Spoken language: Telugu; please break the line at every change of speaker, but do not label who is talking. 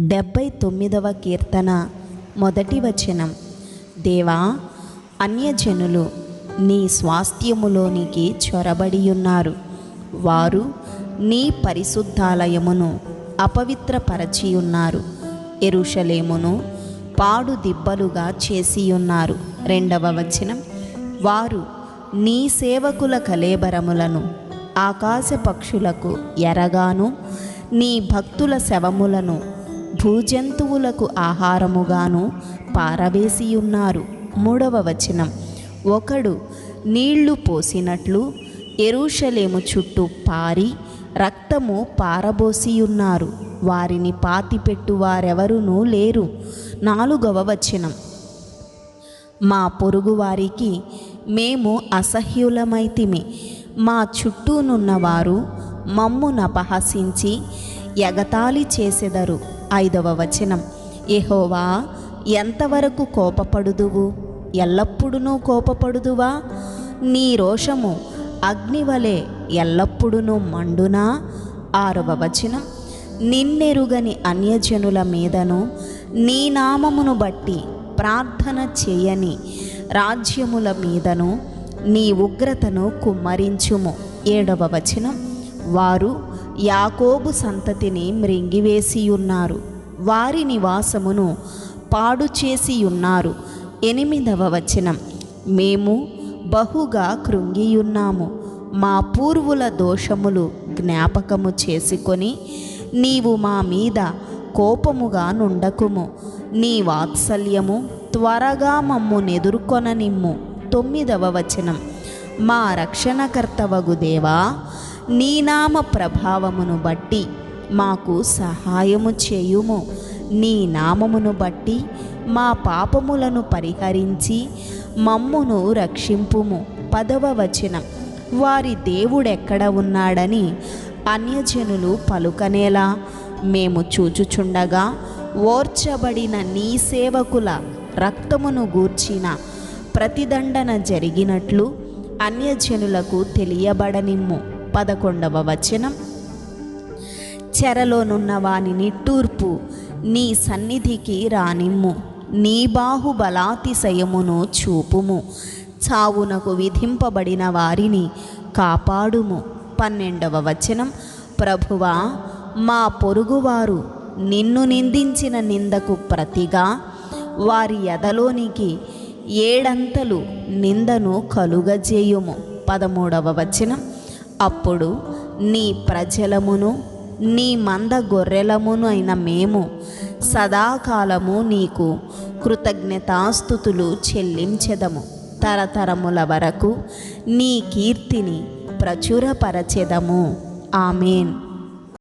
డెబ్భై తొమ్మిదవ కీర్తన మొదటి వచనం. దేవా అన్యజనులు నీ స్వాస్థ్యములోనికి చొరబడి ఉన్నారు వారు నీ పరిశుద్ధాలయమును అపవిత్రపరచి ఉన్నారు ఎరుషలేమును పాడు దిబ్బలుగా చేసి ఉన్నారు రెండవ వచనం. వారు నీ సేవకుల కలేబరములను ఆకాశ పక్షులకు ఎరగాను నీ భక్తుల శవములను భూజంతువులకు ఆహారముగాను పారవేసి ఉన్నారు మూడవ వచనం. ఒకడు నీళ్ళు పోసినట్లు ఎరుషలేము చుట్టూ పారి రక్తము పారబోసి ఉన్నారు వారిని పాతిపెట్టు వారెవరునూ లేరు. నాలుగవ వచనం. మా పొరుగువారికి మేము అసహ్యులమైతిమి. మా చుట్టూనున్నవారు మమ్మునపహసించి ఎగతాళి చేసెదరు. ఐదవ వచనం. ఎహోవా ఎంతవరకు కోపపడుదువు? ఎల్లప్పుడునూ కోపపడుదువా? నీ రోషము అగ్నివలే ఎల్లప్పుడునూ మండునా? ఆరవ వచనం. నిన్నెరుగని అన్యజనుల మీదను నీ నామమును బట్టి ప్రార్థన చేయని రాజ్యముల మీదను నీ ఉగ్రతను కుమ్మరించుము. ఏడవ వచనం. వారు యాకోబు సంతతిని మృంగివేసి ఉన్నారు వారి నివాసమును పాడు చేసి ఉన్నారు ఎనిమిదవ వచనం. మేము బహుగా కృంగియున్నాము. మా పూర్వుల దోషములు జ్ఞాపకము చేసుకొని నీవు మా మీద కోపముగా నుండకుము. నీ వాత్సల్యము త్వరగా మమ్ము నెదుర్కొననిమ్ము. తొమ్మిదవ వచనం. మా రక్షణకర్తవగు దేవా నీ నామ ప్రభావమును బట్టి మాకు సహాయము చేయుము. నీ నామమును బట్టి మా పాపములను పరిహరించి మమ్మును రక్షింపుము. పదవ వచనం. వారి దేవుడెక్కడ ఉన్నాడని అన్యజనులు పలుకనేలా మేము చూచుచుండగా ఓర్చబడిన నీ సేవకుల రక్తమును గూర్చిన ప్రతిదండన జరిగినట్లు అన్యజనులకు తెలియబడనిమ్ము. పదకొండవ వచనం. చెరలోనున్న వాని నిట్టూర్పు నీ సన్నిధికి రానిమ్ము. నీ బాహుబలాతిశయమును చూపుము. చావునకు విధింపబడిన వారిని కాపాడుము. పన్నెండవ వచనం. ప్రభువా మా పొరుగువారు నిన్ను నిందించిన నిందకు ప్రతిగా వారి ఎదలోనికి ఏడంతలు నిందను కలుగజేయుము. పదమూడవ వచనం. అప్పుడు నీ ప్రజలమును నీ మంద గొర్రెలమును అయిన మేము సదాకాలము నీకు కృతజ్ఞతాస్థుతులు చెల్లించెదము. తరతరముల వరకు నీ కీర్తిని ప్రచురపరచెదము. ఆమెన్.